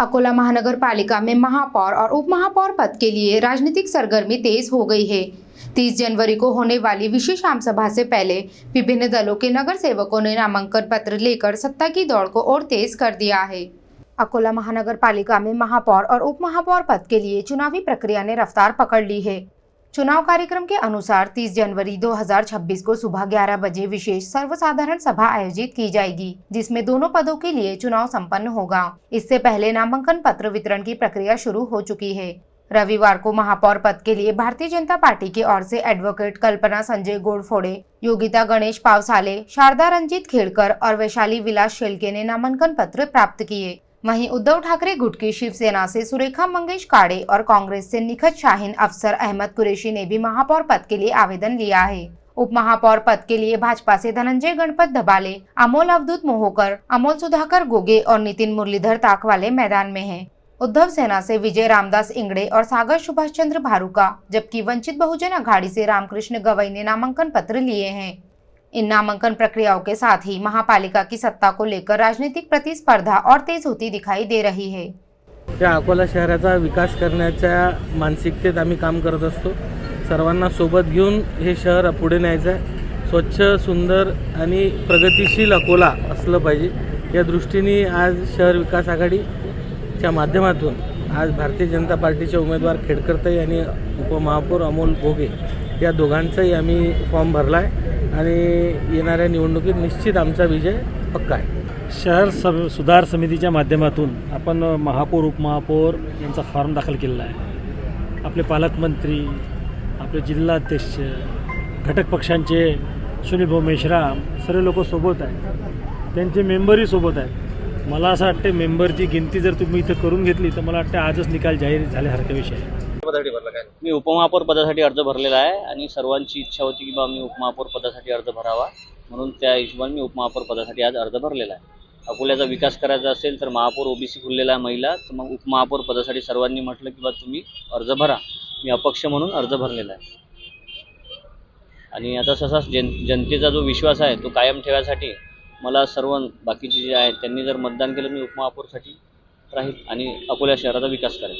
अकोला महानगर पालिका में महापौर और उप महापौर पद के लिए राजनीतिक सरगर्मी तेज हो गई है। 30 जनवरी को होने वाली विशेष आम सभा से पहले विभिन्न दलों के नगर सेवकों ने नामांकन पत्र लेकर सत्ता की दौड़ को और तेज कर दिया है। अकोला महानगर पालिका में महापौर और उप महापौर पद के लिए चुनावी प्रक्रिया ने रफ्तार पकड़ ली है। चुनाव कार्यक्रम के अनुसार 30 जनवरी 2026 को सुबह 11 बजे विशेष सर्वसाधारण सभा आयोजित की जाएगी, जिसमें दोनों पदों के लिए चुनाव संपन्न होगा। इससे पहले नामांकन पत्र वितरण की प्रक्रिया शुरू हो चुकी है। रविवार को महापौर पद के लिए भारतीय जनता पार्टी की ओर से एडवोकेट कल्पना संजय गोडफोड़े, योगिता गणेश पावसाले, शारदा रंजीत खेड़कर और वैशाली विलास शेलके ने नामांकन पत्र प्राप्त किए। वहीं उद्धव ठाकरे गुट की शिवसेना से सुरेखा मंगेश काड़े और कांग्रेस से निखत शाहीन अफसर अहमद कुरेशी ने भी महापौर पद के लिए आवेदन लिया है उप महापौर पद के लिए भाजपा से धनंजय गणपत धबाले, अमोल अवधूत मोहोकर, अमोल सुधाकर गोगे और नितिन मुरलीधर ताकवाले मैदान में हैं। उद्धव सेना से विजय रामदास इंगड़े और सागर सुभाष चंद्र भारुका, जबकि वंचित बहुजन अघाड़ी से रामकृष्ण गवई ने नामांकन पत्र लिए हैं इन नामांकन प्रक्रियाओं के साथ ही महापालिका की सत्ता को लेकर राजनीतिक प्रतिस्पर्धा और तेज होती दिखाई दे रही है। या अकोला शहराचा विकास करण्याच्या मानसिकतेत आम्ही काम करत असतो. सर्वांना सोबत घेऊन हे शहर पुढे न्यायचं आहे. स्वच्छ सुंदर आणि प्रगतिशील अकोला असलं पाहिजे. या दृष्टीने आज शहर विकास आघाडीच्या माध्यमातून आज भारतीय जनता पार्टीचे उमेदवार खेडकरताई आणि उपमहापौर अमोल भोगे या दोघांचाही आम्ही फॉर्म भरला आहे. आणि येणाऱ्या निवडणुकीत निश्चित आमचा विजय पक्का आहे. शहर सम सुधार समितीच्या माध्यमातून आपण महापौर उपमहापौर यांचा फॉर्म दाखल केलेला आहे. आपले पालकमंत्री आपले जिल्हाध्यक्ष घटक पक्षांचे सुनील भाऊ मेश्राम सर्व लोक सोबत आहेत. त्यांचे मेंबरही सोबत आहेत. मला असं वाटते मेंबरची गिनती जर तुम्ही इथं करून घेतली तर मला वाटते आजच निकाल जाहीर झाल्यासारखा विषय आहे. मी उपमहापौर पदासाठी अर्ज भरलेला आहे आणि सर्वांची इच्छा होती की बा मी उपमहापौर पदासाठी अर्ज भरावा. म्हणून त्या हिशोबाने मी उपमहापौर पदासाठी आज अर्ज भरलेला आहे. अकोल्याचा विकास करायचा असेल तर महापौर ओबीसी खुललेला आहे महिला तर मग उपमहापौर पदासाठी सर्वांनी म्हटलं की बा तुम्ही अर्ज भरा. मी अपक्ष म्हणून अर्ज भरलेला आहे. आणि आता तसाच जन जनतेचा जो विश्वास आहे तो कायम ठेवायसाठी मला सर्व बाकीचे जे आहेत त्यांनी जर मतदान केलं मी उपमहापौरसाठी राहील आणि अकोला शहराचा विकास करेल.